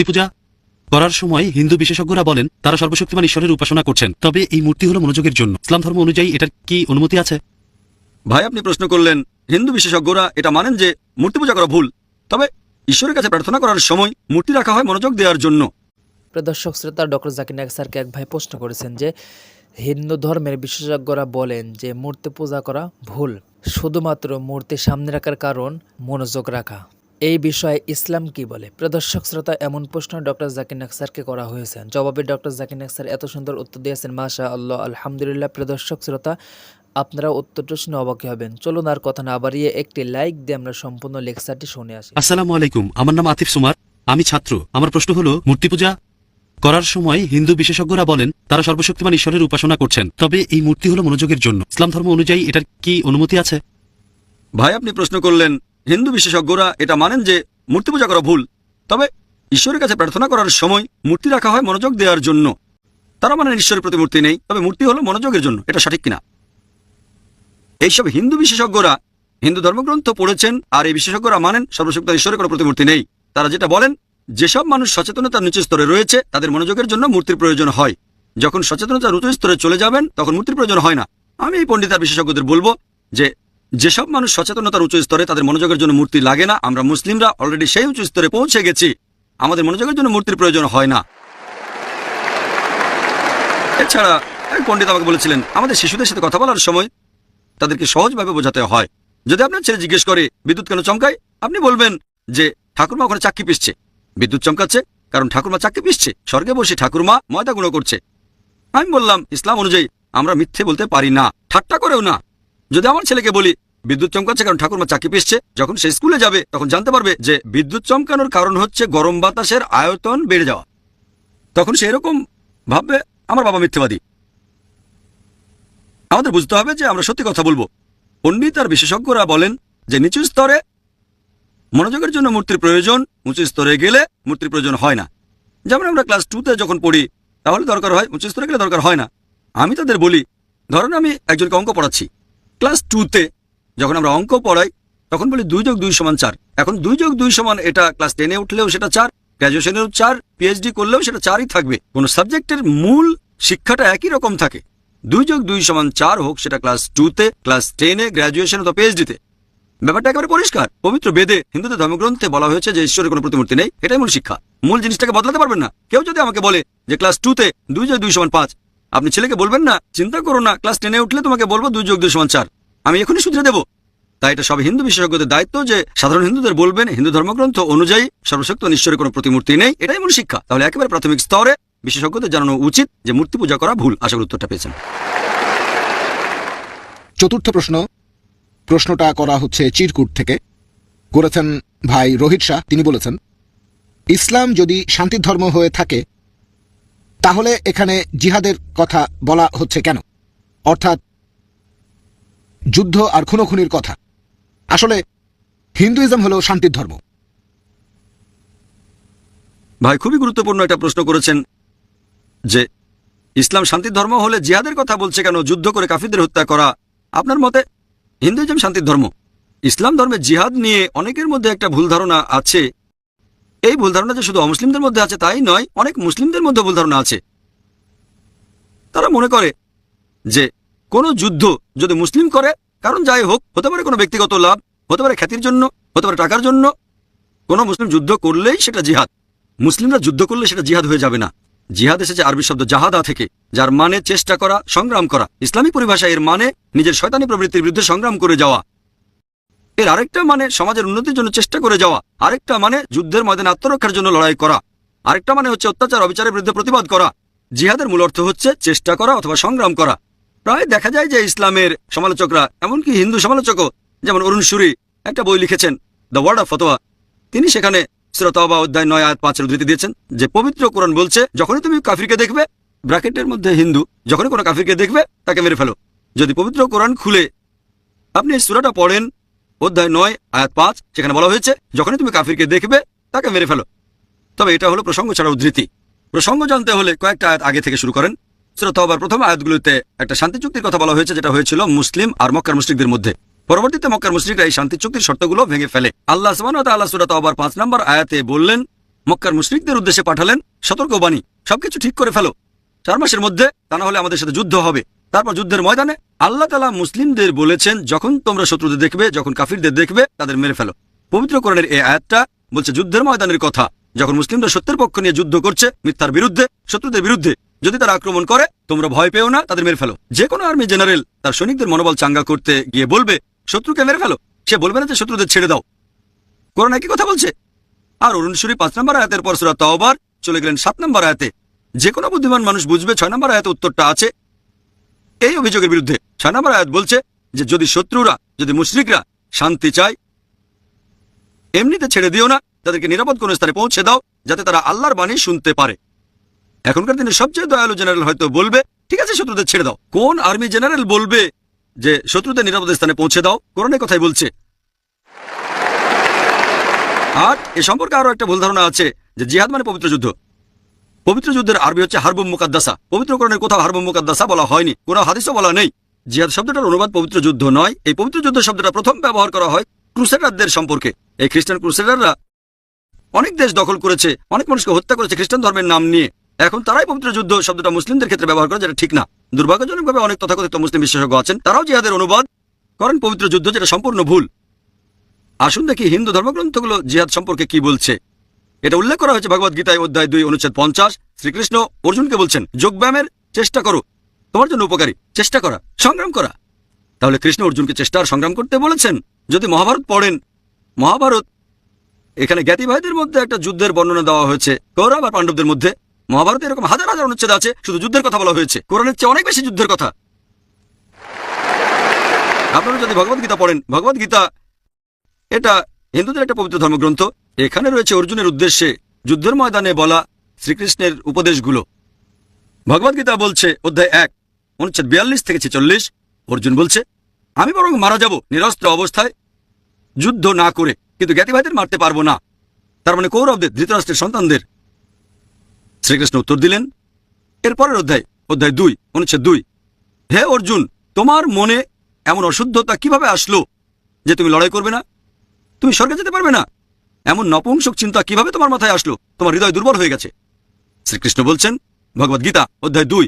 মূর্তি পূজা করার সময় হিন্দু বিশেষজ্ঞরা বলেন তারা সর্বশক্তিমান ঈশ্বরের উপাসনা করছেন। তবে এই মূর্তি হলো মনোযোগের জন্য। ইসলাম ধর্ম অনুযায়ী এটার কি অনুমতি আছে? ভাই আপনি প্রশ্ন করলেন হিন্দু বিশেষজ্ঞরা এটা মানেন যে মূর্তি পূজা করা ভুল। তবে ঈশ্বরের কাছে প্রার্থনা করার সময় মূর্তি রাখা হয় মনোযোগ দেওয়ার জন্য। দর্শক শ্রোতা ডক্টর জাকির নায়ক স্যারকে এক ভাই প্রশ্ন করেছেন যে হিন্দু ধর্মের বিশেষজ্ঞরা বলেন যে মূর্তি পূজা করা ভুল। শুধুমাত্র মূর্তি সামনে রাখার কারণ মনোযোগ রাখা। এই বিষয়ে ইসলাম কি বলে? প্রিয় দর্শক শ্রোতা এমন প্রশ্ন ডক্টর জাকির নায়ক স্যারকে করা হয়েছে। জবাবে ডক্টর জাকির নায়ক স্যার এত সুন্দর উত্তর দিয়েছেন মাশা আল্লাহ আলহামদুলিল্লাহ। প্রদর্শক শ্রোতা আপনারা উত্তরটা শুনে অবাক হবেন। চলুন আর কথা না বাড়িয়ে একটি লাইক দিয়ে আমরা সম্পূর্ণ লেকচারটি শুনে আসি। আসসালামু আলাইকুম আমার নাম আতিফ সুমার আমি ছাত্র। আমার প্রশ্ন হলো মূর্তি পূজা করার সময় হিন্দু বিশেষজ্ঞরা বলেন তারা সর্বশক্তিমান ঈশ্বরের উপাসনা করছেন। তবে এই মূর্তি হলো মনোযোগের জন্য। ইসলাম ধর্ম অনুযায়ী এটার কি অনুমতি আছে? ভাই আপনি প্রশ্ন করলেন হিন্দু বিশেষজ্ঞরা এটা মানেন যে মূর্তি পূজা করা ভুল। তবে ঈশ্বরের কাছে প্রার্থনা করার সময় মূর্তি রাখা হয় মনোযোগ দেওয়ার জন্য। তারা মানেন ঈশ্বরের প্রতি মূর্তি নেই, তবে মূর্তি হলো মনোযোগের জন্য, এটা সঠিক কিনা? এইসব হিন্দু বিশেষজ্ঞরা হিন্দু ধর্মগ্রন্থ পড়েছেন আর এই বিশেষজ্ঞরা মানেন সর্বশক্ত ঈশ্বরের কোনো প্রতিমূর্তি নেই। তারা যেটা বলেন, যেসব মানুষ সচেতনতার নিচু স্তরে রয়েছে, তাদের মনোযোগের জন্য মূর্তির প্রয়োজন হয়। যখন সচেতনতার উঁচু স্তরে চলে যাবেন, তখন মূর্তির প্রয়োজন হয় না। আমি এই পণ্ডিতার বিশেষজ্ঞদের বলব যে যেসব মানুষ সচেতনতার উঁচু স্তরে তাদের মনোযোগের জন্য মূর্তি লাগে না, আমরা মুসলিমরা অলরেডি সেই উঁচু স্তরে পৌঁছে গেছি। আমাদের মনোযোগের জন্য মূর্তির প্রয়োজন হয় না। এছাড়া এক পণ্ডিত আমাকে বলেছিলেন, আমাদের শিশুদের সাথে কথা বলার সময় তাদেরকে সহজভাবে বোঝাতে হয়। যদি আপনার ছেলে জিজ্ঞেস করে, বিদ্যুৎ কেন চমকায়? আপনি বলবেন যে, ঠাকুরমা ওখানে চাক্কি পিসছে। বিদ্যুৎ চমকাচ্ছে? কারণ ঠাকুরমা চাক্কি পিসছে। স্বর্গে বসে ঠাকুরমা ময়দা গুঁড়ো করছে। আমি বললাম, ইসলাম অনুযায়ী আমরা মিথ্যে বলতে পারি না। ঠাট্টা করেও না। যদি আমার ছেলেকে বলি, বিদ্যুৎ চমকাচ্ছে কারণ ঠাকুরমা চাকি পিসছে। যখন সে স্কুলে যাবে, তখন জানতে পারবে যে বিদ্যুৎ চমকানোর কারণ হচ্ছে গরম বাতাসের আয়তন বেড়ে যাওয়া। তখন সে এরকম ভাববে, আমার বাবা মিথ্যেবাদী। আমাদের বুঝতে হবে যে আমরা সত্যি কথা বলব। পণ্ডিত আর বিশেষজ্ঞরা বলেন যে নিচু স্তরে মনোযোগের জন্য মূর্তির প্রয়োজন, উঁচু স্তরে গেলে মূর্তির প্রয়োজন হয় না। যেমন আমরা ক্লাস টুতে যখন পড়ি, তাহলে দরকার হয়, উঁচু স্তরে গেলে দরকার হয় না। আমি তাদের বলি, ধরেন আমি একজনকে অঙ্ক পড়াচ্ছি। ক্লাস টুতে যখন আমরা অঙ্ক পড়াই, তখন বলি দুই যোগ দুই সমান চার। এখন দুই যোগ দুই সমান এটা ক্লাস টেনে উঠলেও সেটা চার গ্র্যাজুয়েশনেও চার পিএইচডি করলেও সেটা চারই থাকবে। কোন সাবজেক্টের মূল শিক্ষাটা একই রকম থাকে। দুই যোগ দুই সমান চার হোক সেটা ক্লাস টুতে ক্লাস টেনে গ্র্যাজুয়েশন অথবা পিএইচডিতে ব্যাপারটা একেবারে পরিষ্কার। পবিত্র বেদে, হিন্দুদের ধর্মগ্রন্থে বলা হয়েছে যে ঈশ্বরের কোনো প্রতিমূর্তি নেই, এটাই মূল শিক্ষা। মূল জিনিসটাকে বদলাতে পারবেন না। কেউ যদি আমাকে বলে যে ক্লাস টুতে দুই যোগ দুই সমান পাঁচ আপনি ছেলেকে বলবেন না, চিন্তা করো না, ক্লাস টেনে উঠলে তোমাকে বলব দুই যোগ দুই সমান চার। আমি এখনই শুধরে দেবো। তাই এটা সব হিন্দু বিশেষজ্ঞদের দায়িত্ব যে সাধারণ হিন্দুদের বলবেন, হিন্দু ধর্মগ্রন্থ অনুযায়ী সর্বশক্ত ঈশ্বরের কোনো প্রতিমূর্তি নেই, এটাই মূল শিক্ষা। তাহলে একেবারে প্রাথমিক স্তরে বিশেষজ্ঞদের জানানো উচিত যে মূর্তি পূজা করা ভুল। আশা উত্তরটা পেয়েছেন। চতুর্থ প্রশ্ন। প্রশ্নটা করা হচ্ছে চিরকুট থেকে। করেছেন ভাই রোহিত শাহ, তিনি বলেছেন, ইসলাম যদি শান্তির ধর্ম হয়ে থাকে তাহলে এখানে জিহাদের কথা বলা হচ্ছে কেন? অর্থাৎ যুদ্ধ আর খুনোখুনির কথা। আসলে হিন্দুইজম হলো শান্তির ধর্ম। ভাই, খুবই গুরুত্বপূর্ণ একটা প্রশ্ন করেছেন যে, ইসলাম শান্তির ধর্ম হলে জিহাদের কথা বলছে কেন? যুদ্ধ করে কাফিরদের হত্যা করা আপনার মতে হিন্দুইজম শান্তির ধর্ম? ইসলাম ধর্মে জিহাদ নিয়ে অনেকের মধ্যে একটা ভুল ধারণা আছে। এই ভুল ধারণা যে শুধু অমুসলিমদের মধ্যে আছে তাই নয়, অনেক মুসলিমদের মধ্যে ভুল ধারণা আছে। তারা মনে করে যে কোনো যুদ্ধ যদি মুসলিম করে, কারণ যাই হোক, হতে পারে কোনো ব্যক্তিগত লাভ, হতে পারে খ্যাতির জন্য, হতে পারে টাকার জন্য, কোনো মুসলিম যুদ্ধ করলেই সেটা জিহাদ। মুসলিমরা যুদ্ধ করলে সেটা জিহাদ হয়ে যাবে না। জিহাদ এসেছে আরবি শব্দ জাহাদা থেকে, যার মানে চেষ্টা করা, সংগ্রাম করা। ইসলামী পরিভাষায় এর মানে নিজের শয়তানি প্রবৃত্তির বিরুদ্ধে সংগ্রাম করে যাওয়া। এর আরেকটা মানে সমাজের উন্নতির জন্য চেষ্টা করে যাওয়া। আরেকটা মানে যুদ্ধের ময়দানে আত্মরক্ষার জন্য লড়াই করা। আরেকটা মানে হচ্ছে অত্যাচার, অবিচারের বিরুদ্ধে প্রতিবাদ করা। জিহাদের মূল অর্থ হচ্ছে চেষ্টা করা অথবা সংগ্রাম করা। প্রায় দেখা যায় যে ইসলামের সমালোচকরা, এমনকি হিন্দু সমালোচকও, যেমন অরুণ সুরি, একটা বই লিখেছেন, দ্য ওয়ার্ড অফ ফতোয়া। তিনি সেখানে শ্রোতাবা অধ্যায় নয়, আয়াত পাঁচের উদ্ধৃতি দিয়েছেন, যে পবিত্র কোরআন বলছে, যখনই তুমি কাফিরকে দেখবে, ব্র্যাকেটের মধ্যে হিন্দু, যখনই কোনো কাফিরকে দেখবে, তাকে মেরে ফেলো। যদি পবিত্র কোরআন খুলে আপনি সুরাটা পড়েন অধ্যায় নয়, আয়াত পাঁচ সেখানে বলা হয়েছে, যখনই তুমি কাফিরকে দেখবে, তাকে মেরে ফেলো। তবে এটা হলো প্রসঙ্গ ছাড়া উদ্ধৃতি। প্রসঙ্গ জানতে হলে কয়েকটা আয়াত আগে থেকে শুরু করেন। শ্রোতাবার প্রথম আয়াতগুলোতে একটা শান্তি চুক্তির কথা বলা হয়েছে, যেটা হয়েছিল মুসলিম আর মক্কার মুসলিকদের মধ্যে। পরবর্তীতে মক্কার মুসলিকরা এই শান্তি চুক্তির শর্তগুলো ভেঙে ফেলে। আল্লাহ আল্লাহ সুরাত আবার পাঁচ নম্বর আয়াতে বললেন, মক্কার মুশরিকদের উদ্দেশ্যে পাঠালেন সতর্কবাণী সবকিছু ঠিক করে ফেলো। চার মাসের মধ্যে তা না হলে আমাদের সাথে যুদ্ধ হবে। তারপর যুদ্ধের ময়দানে আল্লাহ তালা মুসলিমদের বলেছেন, যখন তোমরা শত্রুদের দেখবে, যখন কাফিরদের দেখবে, তাদের মেরে ফেলো। পবিত্রকরণের এই আয়াতটা বলছে, যুদ্ধের ময়দানের কথা। যখন মুসলিমরা সত্যের পক্ষ নিয়ে যুদ্ধ করছে, মিথ্যার বিরুদ্ধে, শত্রুদের বিরুদ্ধে, যদি তারা আক্রমণ করে, তোমরা ভয় পেও না, তাদের মেরে ফেলো। যে কোনো আর্মি জেনারেল তার সৈনিকদের মনোবল চাঙ্গা করতে গিয়ে বলবে, শত্রুকে মেরে ফেলো। সে বলবে না যে শত্রুদের ছেড়ে দাও। কোরআন একই কথা বলছে। আর অরুণ পাঁচ নম্বর আয়াতের পর সুরা তাওবার চলে গেলেন সাত নম্বর আয়াতে। যে কোনো বুদ্ধিমান মানুষ বুঝবে, ছয় নম্বর আয়াতে উত্তরটা আছে এই অভিযোগের বিরুদ্ধে ছয় নম্বর আয়াত বলছে যে যদি শত্রুরা, যদি মুশরিকরা শান্তি চায়, এমনিতে ছেড়ে দিও না, তাদেরকে নিরাপদ কোন স্থানে পৌঁছে দাও, যাতে তারা আল্লাহর বাণী শুনতে পারে। এখনকার দিনে সবচেয়ে দয়ালু জেনারেল হয়তো বলবে, ঠিক আছে, শত্রুদের ছেড়ে দাও। কোন আর্মি জেনারেল বলবে যে, শত্রুদের নিরাপদ স্থানে পৌঁছে দাও? কোরআনের কথাই বলছে। আর এ সম্পর্কে আরও একটা ভুল ধারণা আছে, যে জিহাদ মানে পবিত্র যুদ্ধ। পবিত্র যুদ্ধের আরবি হচ্ছে হারবুম মুকাদ্দাসা। পবিত্রকরণের কোথাও হারবুম মুকাদ্দাসা বলা হয়নি, কোনো হাদিসও বলা নেই। জিহাদ শব্দটার অনুবাদ পবিত্র যুদ্ধ নয়, এই পবিত্র যুদ্ধ শব্দটা প্রথম ব্যবহার করা হয় ক্রুসেডারদের সম্পর্কে। এই খ্রিস্টান ক্রুসেডাররা অনেক দেশ দখল করেছে, অনেক মানুষকে হত্যা করেছে খ্রিস্টান ধর্মের নাম নিয়ে। এখন তারাই পবিত্র যুদ্ধ শব্দটা মুসলিমদের ক্ষেত্রে ব্যবহার করে, যেটা ঠিক না। দুর্ভাগ্যজনকভাবে অনেক তথাকথিত মুসলিম বিশেষজ্ঞ আছেন, তারাও জিহাদের অনুবাদ করেন পবিত্র যুদ্ধ, যেটা সম্পূর্ণ ভুল। আসুন দেখি হিন্দু ধর্মগ্রন্থগুলো জিহাদ সম্পর্কে কি বলছে। এটা উল্লেখ করা হয়েছে ভগবদ গীতায় অধ্যায় দুই, অনুচ্ছেদ পঞ্চাশ। শ্রীকৃষ্ণ অর্জুনকে বলছেন যোগব্যায়ামের চেষ্টা করো। তোমার জন্য উপকারী। চেষ্টা করা, সংগ্রাম করা। তাহলে কৃষ্ণ অর্জুনকে চেষ্টা আর সংগ্রাম করতে বলেছেন। যদি মহাভারত পড়েন, মহাভারত, এখানে জ্ঞাতি ভাইদের মধ্যে একটা যুদ্ধের বর্ণনা দেওয়া হয়েছে। কৌরব আর পাণ্ডবদের মধ্যে মহাভারতে এরকম হাজার হাজার অনুচ্ছেদ আছে, শুধু যুদ্ধের কথা বলা হয়েছে। কোরআনের চেয়ে অনেক বেশি যুদ্ধের কথা। আপনারা যদি ভগবদ্গীতা পড়েন ভগবদ্গীতা এটা হিন্দুদের একটা পবিত্র ধর্মগ্রন্থ। এখানে রয়েছে অর্জুনের উদ্দেশ্যে যুদ্ধের ময়দানে বলা শ্রীকৃষ্ণের উপদেশগুলো। ভগবদ্গীতা বলছে, অধ্যায় এক, অনুচ্ছেদ বিয়াল্লিশ থেকে ছেচল্লিশ, অর্জুন বলছে, আমি বরং মারা যাব নিরস্ত্র অবস্থায়, যুদ্ধ না করে, কিন্তু জ্ঞাতিভাইদের মারতে পারব না। তার মানে কৌরবদের, ধৃতরাষ্ট্রের সন্তানদের। শ্রীকৃষ্ণ উত্তর দিলেন, এরপরের অধ্যায় অধ্যায় দুই, অনুচ্ছেদ দুই, হে অর্জুন, তোমার মনে এমন অশুদ্ধতা কীভাবে আসলো যে তুমি লড়াই করবে না? তুমি স্বর্গে যেতে পারবে না? এমন নপুংসক চিন্তা কীভাবে তোমার মাথায় আসলো? তোমার হৃদয় দুর্বল হয়ে গেছে। শ্রীকৃষ্ণ বলছেন ভগবদ গীতা, অধ্যায় দুই,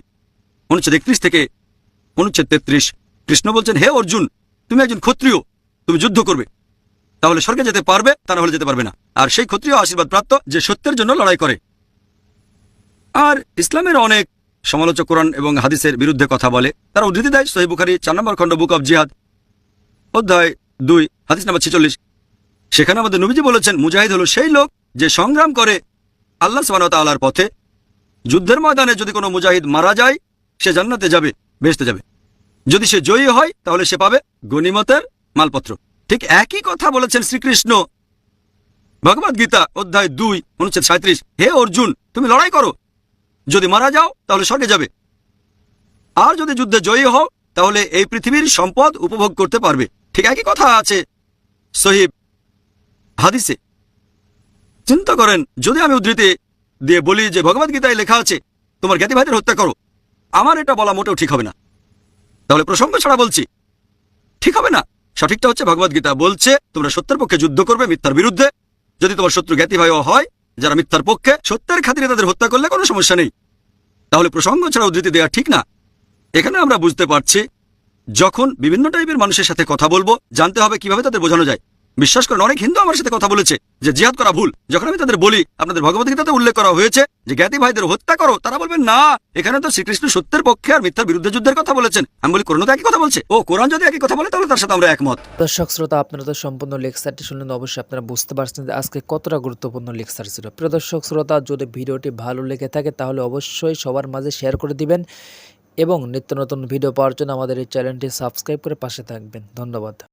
অনুচ্ছেদ একত্রিশ থেকে অনুচ্ছেদ তেত্রিশ। কৃষ্ণ বলছেন, হে অর্জুন, তুমি একজন ক্ষত্রিয়, তুমি যুদ্ধ করবে। তাহলে স্বর্গে যেতে পারবে, তা না হলে যেতে পারবে না। আর সেই ক্ষত্রিয় আশীর্বাদ প্রাপ্ত যে সত্যের জন্য লড়াই করে। আর ইসলামের অনেক সমালোচক কোরআন এবং হাদিসের বিরুদ্ধে কথা বলে। তারা উদ্ধৃতি দেয় সহি বুখারি চার নম্বর খণ্ড, বুক অব জিহাদ, অধ্যায় দুই, হাদিস নাম্বার ছেচল্লিশ। সেখানে আমাদের নবীজি বলেছেন, মুজাহিদ হলো সেই লোক যে সংগ্রাম করে আল্লাহ সাবানতালার পথে। যুদ্ধের ময়দানে যদি কোনো মুজাহিদ মারা যায়, সে জান্নাতে যাবে বেসতে যাবে। যদি সে জয়ী হয়, তাহলে সে পাবে গনিমতের মালপত্র। ঠিক একই কথা বলেছেন শ্রীকৃষ্ণ। ভগবদ গীতা অধ্যায় দুই, অনুচ্ছেদ সাঁত্রিশ হে অর্জুন, তুমি লড়াই করো। যদি মারা যাও, তাহলে স্বর্গে যাবে। আর যদি যুদ্ধে জয়ী হও, তাহলে এই পৃথিবীর সম্পদ উপভোগ করতে পারবে। ঠিক একই কথা আছে সহিব হাদিসে। চিন্তা করেন, যদি আমি উদ্ধৃতি দিয়ে বলি যে ভগবদ্গীতায় লেখা আছে, তোমার জ্ঞাতি ভাইদের হত্যা করো। আমার এটা বলা মোটেও ঠিক হবে না। তাহলে প্রসঙ্গ ছাড়া বলছি, ঠিক হবে না? সঠিকটা হচ্ছে ভগবদ্গীতা বলছে, তোমরা সত্যের পক্ষে যুদ্ধ করবে মিথ্যার বিরুদ্ধে। যদি তোমার শত্রু জ্ঞাতি ভাইও হয়, যারা মিথ্যার পক্ষে, সত্যের খাতিরে তাদের হত্যা করলে কোনো সমস্যা নেই। তাহলে প্রসঙ্গ ছাড়া উদ্ধৃতি দেওয়া ঠিক না। এখানে আমরা বুঝতে পারছি, যখন বিভিন্ন টাইপের মানুষের সাথে কথা বলব, জানতে হবে কীভাবে তাদের বোঝানো যায়। বিশ্বাস করেন, অনেক হিন্দু আমার সাথে কথা বলেছে যে জিহাদ করা ভুল। যখন আমি তাদের বলি, আপনাদের ভগবদ্গীতাতে উল্লেখ করা হয়েছে যে জ্ঞাতি ভাইদের হত্যা করো, তারা বলবেন, না, এখানে তো শ্রীকৃষ্ণ সত্যের পক্ষে আর মিথ্যার বিরুদ্ধে যুদ্ধের কথা বলেছেন। আমি বলি কোরআন তো একই কথা বলছে। ও, কোরআন যদি একই কথা বলে, তাহলে তার সাথে আমরা একমত। দর্শক, শ্রোতা, আপনারা তো সম্পূর্ণ লেকচারটি শুনলেন, অবশ্যই আপনারা বুঝতে পারছেন যে আজকে কতটা গুরুত্বপূর্ণ লেকচার ছিল। প্রিয় দর্শক, শ্রোতা, যদি ভিডিওটি ভালো লেগে থাকে, তাহলে অবশ্যই সবার মাঝে শেয়ার করে দিবেন এবং নিত্য নতুন ভিডিও পাওয়ার জন্য আমাদের এই চ্যানেলটি সাবস্ক্রাইব করে পাশে থাকবেন। ধন্যবাদ।